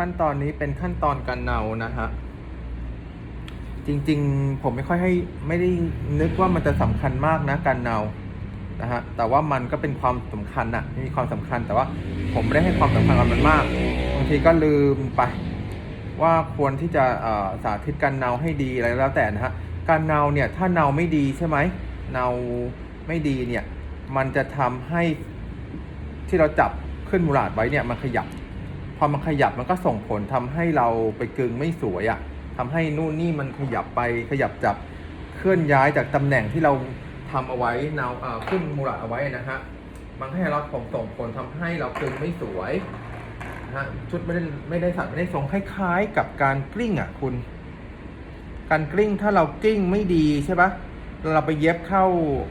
ขั้นตอนนี้เป็นขั้นตอนการเนานะฮะจริงๆ ผมไม่ค่อยให้ไม่ได้นึกว่ามันจะสำคัญมากนะการเนานะฮะแต่ว่ามันก็เป็นความสำคัญอะมีความสำคัญแต่ว่าผมไม่ได้ให้ความสำคัญกับมันมากบางทีก็ลืมไป ว่าควรที่จะสาธิตการเนาให้ดีอะไรแล้วแต่นะฮะการเนาเนี่ยถ้าเนาไม่ดีใช่ไหมเนาไม่ดีเนี่ยมันจะทำให้ที่เราจับขึ้นมูลาดไว้เนี่ยมันขยับ พอมันขยับมันก็ส่งผลทำให้เราไปกึงไม่สวยอะ่ะทำให้นู่นนี่มันขยับไปขยับจับเคลื่อนย้ายจากตำแหน่งที่เราทำเอาไว้เนาเอ่อขึ้นมูลาดเอาไว้นะฮะมันให้เราผมส่งผลทำให้เรากึงไม่สวยนะฮะชุดไม่ได้ไม่ได้สัตว์ไม่ได้ทรงคล้ายๆ กับการกลิ้งอะคุณ การกลิ้งถ้าเรากลิ้งไม่ดีใช่ปะเราไปเย็บเข้า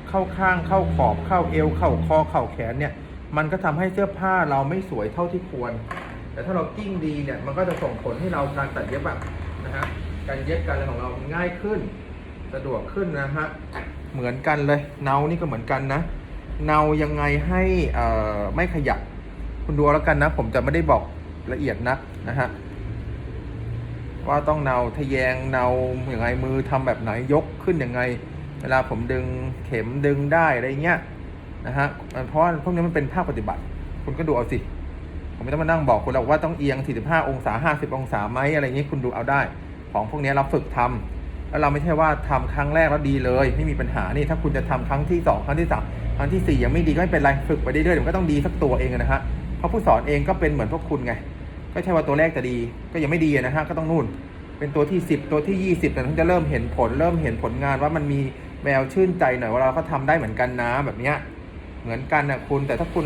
เข้าข้างเข้าขอบเข้าเอวเข้าคอเข้าแขนเนี่ย มันก็ทำให้เสื้อผ้าเราไม่สวยเท่าที่ควร แต่ถ้าเรากิ้งดีเนี่ยมันก็จะส่งผลให้เราการตัดเย็บแบบนะฮะการเย็บการอะไรของเราง่ายขึ้น สะดวกขึ้นนะฮะเหมือนกันเลยเนานี่ก็เหมือนกันนะเนายังไงให้อ่อไม่ขยับคุณดูเอาแล้วกันนะ ผมจะไม่ได้บอกละเอียดนักนะฮะว่าต้องเนาทะแยงเนาอย่างไงมือทำแบบไหนยกขึ้นยังไง เวลาผมดึงเข็มดึงได้อะไรเงี้ยนะฮะเพราะพวกนี้มันเป็นภาคปฏิบัติ คุณก็ดูเอาสิ ผมไม่ต้องมานั่งบอกคุณหรอกว่าต้องเอียง 45 องศา 50 องศาไหมอะไรเงี้ยคุณดูเอาได้ ของพวกนี้เราฝึกทำแล้วเราไม่ใช่ว่าทำครั้งแรกแล้วดีเลย ไม่มีปัญหานี่ถ้าคุณจะทำครั้งที่ 2 ครั้งที่ 3 ครั้งทีสี่ 4 ยังไม่ดีก็ไม่เป็นไรฝึกไปเรื่อยๆเดี๋ยวมันก็ต้องดีสักตัวเองนะฮะเพราะผู้สอนเองก็เป็นเหมือนพวกคุณไง ก็ใช่ว่าตัวแรกจะดีก็ยังไม่ดีนะฮะก็ต้องนู่น เป็นตัวที่ 10 ตัวที่ 20แต่ถึงจะเริ่มเห็นผล เริ่มเห็นผลงานว่ามันมีแววชื่นใจหน่อยว่าเราก็ทำได้เหมือนกันนะแบบเนี้ยเหมือนกันนะคุณแต่ถ้าคุณ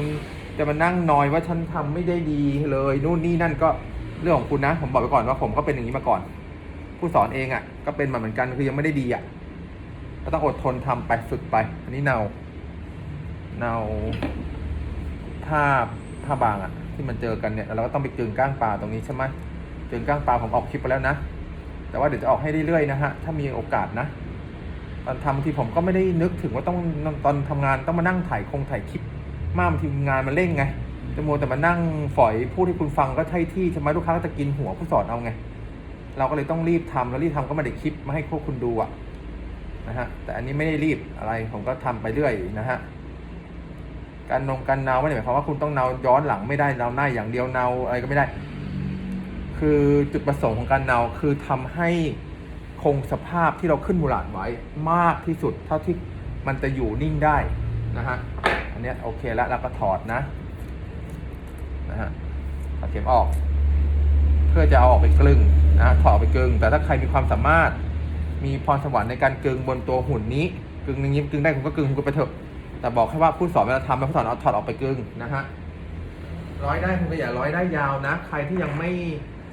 จะมานั่งนอยว่าฉันทำไม่ได้ดีเลย นู่นนี่นั่นก็เรื่องของคุณนะ ผมบอกไปก่อนว่าผมก็เป็นอย่างนี้มาก่อน ผู้สอนเองอะ่ะ ก็เป็นมาเหมือนกันคือยังไม่ได้ดีอะ่ะก็ต้องอดทนทำไปฝึกไป อันนี้เนาเนาผ้าผ้าบางอะ่ะ ที่มันเจอกันเนี่ยเราก็ต้องไปกึงก้างปลาตรงนี้ใช่ไหมกึงก้างปลาผมออกคลิปไปแล้วนะแต่ว่าเดี๋ยวจะออกให้เรื่อยๆนะฮะถ้ามีโอกาสนะตอนทำบางทีผมก็ไม่ได้นึกถึงว่าต้องตอนทำงานต้องมานั่งถ่ายคงถ่ายคลิป มากบางทีงานมันเร่งไงจะมัวแต่มานั่งฝอยพูดให้คุณฟังก็ใช่ที่ใช่ไหมลูกค้าก็จะกินหัวผู้สอนเอาไง เราก็เลยต้องรีบทำแล้วรีบทำก็ไม่ได้คลิปมาให้พวกคุณดูอะนะฮะแต่อันนี้ไม่ได้รีบอะไรผมก็ทำไปเรื่อยนะฮะการนงการเนาไม่ได้หมายความว่าคุณต้องเนาย้อนหลังไม่ได้เนาหน้าอย่างเดียวเนาอะไรก็ไม่ได้ คือจุดประสงค์ของการเนาคือทำให้คงสภาพที่เราขึ้นมูลาดไว้มากที่สุด เท่าที่มันจะอยู่นิ่งได้นะฮะ เนี้ยโอเคแล้วเราก็ถอดนะนะฮะถอดเข็มออก เพื่อจะเอาออกไปกลึงนะถอดไปกลึง แต่ถ้าใครมีความสามารถมีพรสวรรค์ในการกลึงบนตัวหุ่นนี้กลึงอย่างนี้กลึงได้คุณก็กลึงคุณก็ไปเถอะแต่บอกแค่ว่าผู้สอนเวลาทำแล้วผู้สอนเอาถอดออกไปกลึงนะฮะร้อยได้คุณก็อย่าร้อยได้ยาวนะ ใครที่ยังไม่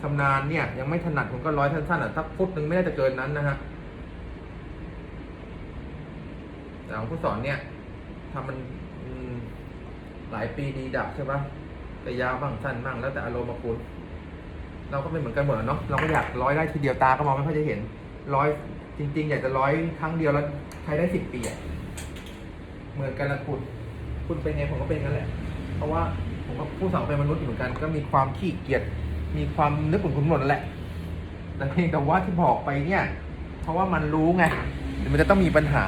ชำนาญเนี่ยยังไม่ถนัดคุณก็ร้อยสั้นๆอะสักฟุตหนึ่งไม่น่าจะเกินนั้นนะฮะแต่ของผู้สอนเนี่ยทำมัน หลายปีดีดับใช่ปะแต่ยาวบ้างสั้นบ้างแล้วแต่อารมณ์มาคุณเราก็เป็นเหมือนกันเหมดอะเนาะเราก็อยากร้อยได้ทีเดียวตาก็มองไม่ค่อยจะเห็นร้อยจริง ๆ อยากจะร้อยครั้งเดียวแล้วใช้ได้สิบปีอะเหมือนกันละคุณคุณเป็นไงผมก็เป็นงั้นแหละ เพราะว่าผมก็ผู้สอนเป็นมนุษย์เหมือนกัน ก็มีความขี้เกียจมีความนึกเหมือนคุณหมดนั่นแหละแต่เพียงแต่ว่าที่บอกไปเนี่ย เพราะว่ามันรู้ไงมันจะต้องมีปัญหา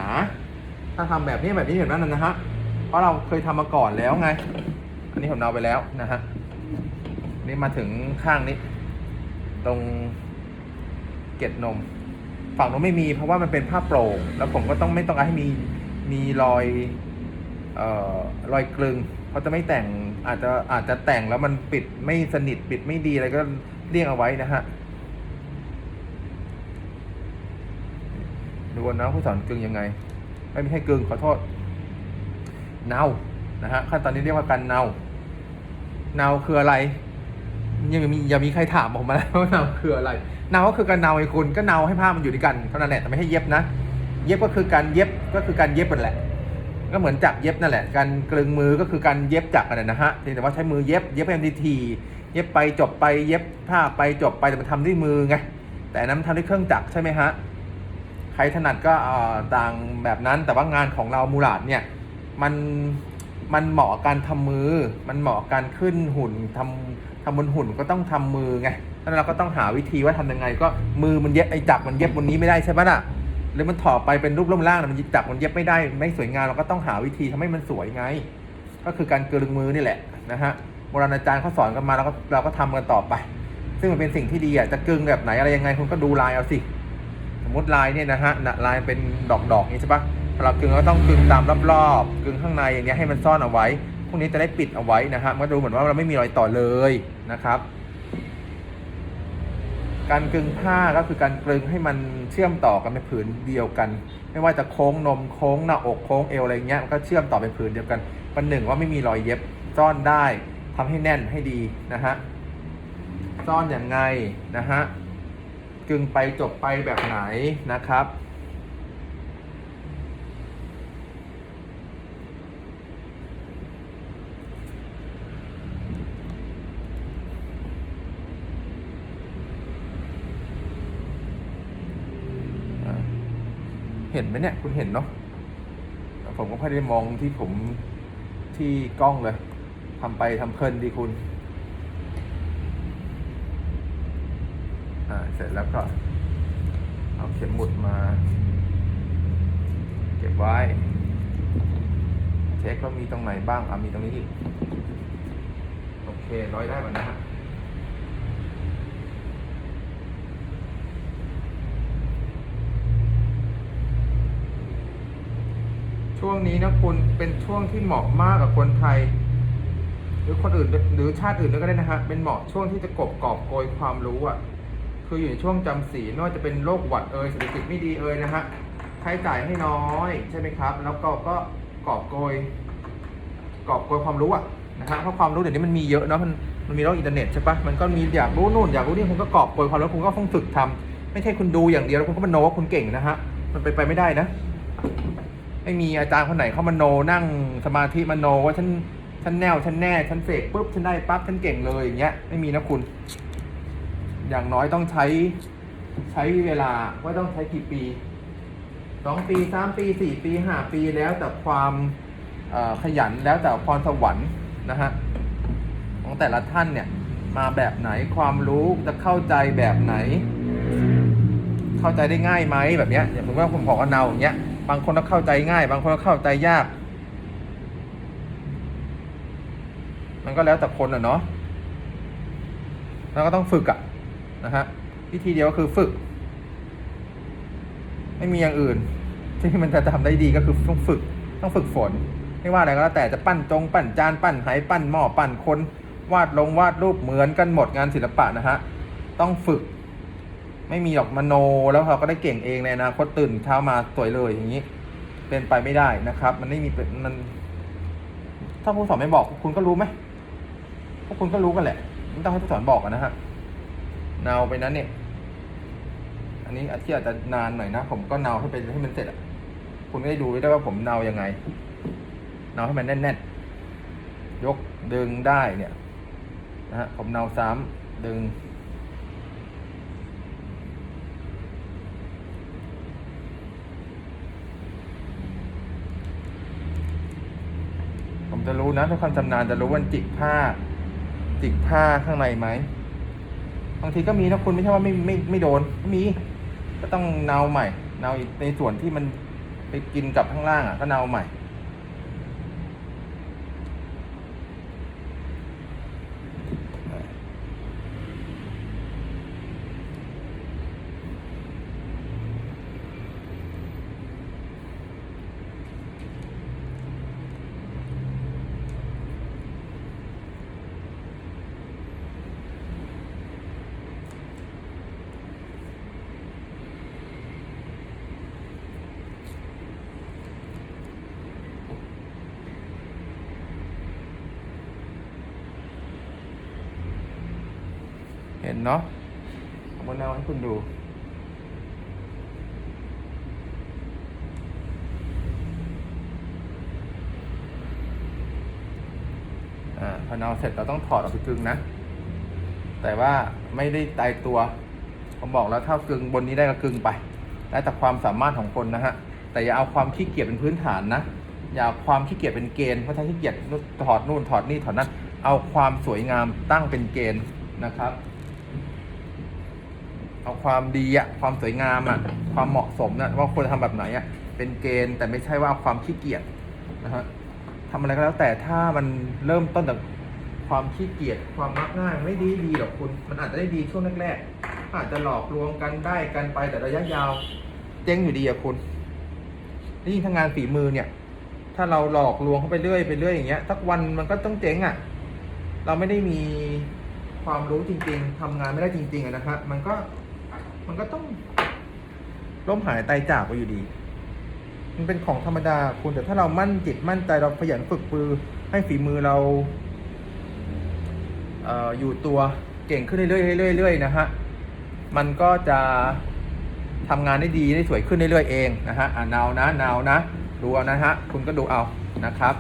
ถ้าทำแบบนี้แบบนี้เห็นไหมนั่นนะฮะ เพราะเราเคยทำมาก่อนแล้วไง อันนี้ผมเอาไปแล้วนะฮะนี่มาถึงข้างนี้ ตรงเกล็ดนม ฝั่งนู้นไม่มีเพราะว่ามันเป็นผ้าโปร่ง แล้วผมก็ต้องไม่ต้องการให้มีมีรอยเอ่อรอยกลึงเขาจะไม่แต่งอาจจะอาจจะแต่งแล้วมันปิดไม่สนิทปิดไม่ดีอะไรก็เลี่ยงเอาไว้นะฮะดูนะผู้สอนกลึงยังไง ไม่ใช่กลึงขอโทษ เนานะฮะขั้นตอนนี้เรียกว่าการเนาเนาคืออะไรยังมียังมีใครถามผมมาแล้วว่าเนาคืออะไรเนาก็คือการเนาไอ้คุณก็เนาให้ผ้ามันอยู่ด้วยกันเท่านั้นแหละแต่ไม่ให้เย็บนะ เย็บก็คือการเย็บก็คือการเย็บนั่นแหละ ก็เหมือนจักรเย็บนั่นแหละ การกลึงมือก็คือการเย็บจักรนั่นนะฮะแต่ว่าใช้มือเย็บเย็บให้มันทีๆเย็บไปจบไปเย็บผ้าไปจบไปแต่มันทำด้วยมือไงแต่นั้นมันทำด้วยเครื่องจักรใช่ไหมฮะใครถนัดก็ต่างแบบนั้นแต่ว่างานของเรามูลาดเนี่ย มันมันเหมาะการทำมือ มันเหมาะการขึ้นหุ่นทำทำบนหุ่นก็ต้องทำมือไงแล้วเราก็ต้องหาวิธีว่าทำยังไง ก็มือมันเย็บไอ้จับมันเย็บบนนี้ไม่ได้ใช่ปะล่ะหรือมันถอดไปเป็นรูปร่างล่างมันจับมันเย็บไม่ได้ไม่สวยงามเราก็ต้องหาวิธีทำให้มันสวยไง ก็คือการกลึงมือนี่แหละนะฮะโบราณอาจารย์เขาสอนกันมาเราก็เราก็ทำกันต่อไป ซึ่งมันเป็นสิ่งที่ดีอะจะกึงแบบไหนอะไรยังไงคุณก็ดูลายเอาสิ สมมติลายเนี่ยนะฮะลายเป็นดอกๆนี้ใช่ปะ เรากึงก็ต้องกึงตามรอบๆกึงข้างในอย่างเงี้ยให้มันซ่อนเอาไว้ พวกนี้จะได้ปิดเอาไว้นะฮะมันดูเหมือนว่าเราไม่มีรอยต่อเลยนะครับ การกึงผ้าก็คือการกลึงให้มันเชื่อมต่อกันเป็นผืนเดียวกัน ไม่ว่าจะโค้งนมโค้งหน้าอกโค้งเอวอะไรเงี้ยมันก็เชื่อมต่อเป็นผืนเดียวกันปันหนึ่งว่าไม่มีรอยเย็บซ่อนได้ทำให้แน่นให้ดีนะฮะซ่อนอย่างไงนะฮะกึงไปจบไปแบบไหนนะครับ เห็นไหมเนี่ย คุณเห็นเนาะผมก็ไม่ได้มองที่ผมที่กล้องเลยทำไปทำเพลินดีคุณ อ่า เสร็จแล้วก็ เอาเข็มหมุดมา เก็บไว้ เช็คว่ามีตรงไหนบ้าง อะมีตรงนี้อีก โอเค ร้อยได้ก่อนนะฮะ ช่วงนี้นะคุณเป็นช่วงที่เหมาะมากกับคนไทย หรือคนอื่นหรือชาติอื่นด้วยก็ได้นะฮะเป็นเหมาะช่วงที่จะกบกอบโกยความรู้อะคืออยู่ในช่วงจำศีลไม่ว่าจะเป็นโรคหวัดเอ่ยเศรษฐกิจไม่ดีเอ่ยนะฮะใช้จ่ายให้น้อยใช่ไหมครับ แล้วก็ก็กอบโกยกอบโกยความรู้อะนะฮะเพราะความรู้เดี๋ยวนี้มันมีเยอะเนาะมันมันมีโลกอินเทอร์เน็ตใช่ปะมันก็มีอยากรู้นู่นอยากรู้นี่คุณก็กอบโกยความรู้คุณก็ต้องฝึกทำไม่ใช่คุณดูอย่างเดียวแล้วคุณก็มาโนว่าคุณเก่งนะฮะมันไปไปไม่ได้นะ ไม่มีอาจารย์คนไหนเข้ามาโนนั่งสมาธิมาโนว่าฉันฉันแน่วฉันแน่ฉันเสกปุ๊บฉันได้ปั๊บฉันเก่งเลยอย่างเงี้ยไม่มีนะคุณ อย่างน้อยต้องใช้ใช้เวลาว่าต้องใช้กี่ปีสองปีสามปีสี่ปีห้าปีแล้วแต่ความขยันแล้วแต่พรสวรรค์นะฮะของแต่ละท่านเนี่ยมาแบบไหนความรู้จะเข้าใจแบบไหน เข้าใจได้ง่ายไหมแบบเนี้ยอย่างผมว่าผมบอกว่าเนาอย่างเงี้ย บางคนก็เข้าใจง่าย บางคนก็เข้าใจยาก มันก็แล้วแต่คนอะเนาะแล้วก็ต้องฝึกอะนะฮะวิธีเดียวก็คือฝึก ไม่มีอย่างอื่น ที่มันจะทำได้ดีก็คือต้องฝึก ต้องฝึกฝน ไม่ว่าอะไรก็แล้วแต่จะปั้นจงปั้นจานปั้นไหปั้นหม้อปั้นคนวาดลงวาดรูปเหมือนกันหมดงานศิลปะนะฮะต้องฝึก ไม่มีหรอกมโนแล้วเราก็ได้เก่งเองในอนาคตตื่นเช้ามาสวยเลยอย่างนี้ เป็นไปไม่ได้นะครับ มันไม่มีเป็นมัน ถ้าผู้สอนไม่บอกคุณก็รู้ไหมพวกคุณก็รู้กันแหละไม่ต้องให้ผู้สอนบอกนะฮะเนาไปนั้นเนี่ย อันนี้อาที่อาจจะนานหน่อยนะผมก็เนาให้เป็นให้มันเสร็จอะคุณก็ได้ดูได้ว่าผมเนายังไงเนาให้มันแน่นๆยกดึงได้เนี่ยนะฮะผมเนาซ้ำดึง จะรู้นะถ้าความชำนาญจะรู้ว่าจิกผ้า จิกผ้าข้างในไหมบางทีก็มีนะคุณไม่ใช่ว่าไม่ไม่ไม่โดนก็มี ก็ต้องเนาใหม่ เนาในส่วนที่มันไปกินกับข้างล่างอะก็เนาใหม่ ห็นเนาะผมเอาให้คุณดูอพอเนาเสร็จเราต้องถอดออกไปกึ่งนะ แต่ว่าไม่ได้ตายตัว ผมบอกแล้วถ้ากึ่งบนนี้ได้ก็กึ่งไปแล้วแต่ความสามารถของคนนะฮะ แต่อย่าเอาความขี้เกียจเป็นพื้นฐานนะ อย่าเอาความขี้เกียจเป็นเกณฑ์เพราะถ้าขี้เกียจถอดนู่นถอดนี่ถอดนั่น เอาความสวยงามตั้งเป็นเกณฑ์นะครับ เอาความดีอะความสวยงามอะความเหมาะสมนะว่าควรทำแบบไหนอะเป็นเกณฑ์แต่ไม่ใช่ว่าเอาความขี้เกียจนะฮะทำอะไรก็แล้วแต่ถ้ามันเริ่มต้นจากความขี้เกียจความมักง่ายไม่ดีดีหรอกคุณ มันอาจจะได้ดีช่วงแรกๆอาจจะหลอกลวงกันได้กันไปแต่ระยะยาวเจ๊งอยู่ดีอะคุณนี่ยิ่งทางงานฝีมือเนี่ย ถ้าเราหลอกลวงเข้าไปเรื่อยไปเรื่อยอย่างเงี้ยสักวันมันก็ต้องเจ๊งอะ่ะ เราไม่ได้มีความรู้จริง ๆทำงานไม่ได้จริง ๆนะครับมันก็ มันก็ต้องล้มหายตายจากไปอยู่ดี มันเป็นของธรรมดาคุณแต่ถ้าเรามั่นจิตมั่นใจเราขยันฝึกปือ ให้ฝีมือเราเอ่ออยู่ตัวเก่งขึ้นเรื่อยๆเรื่อยๆนะฮะ มันก็จะทำงานได้ดีได้สวยขึ้นเรื่อยๆเองนะฮะอ่านาวนะนาวนะ ดูเอานะฮะ คุณก็ดูเอานะครับ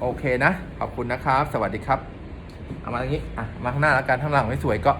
โอเคนะ ขอบคุณนะครับ สวัสดีครับ เอามาตรงนี้ อะ มาข้างหน้าแล้วกันข้างหลังไม่สวยก็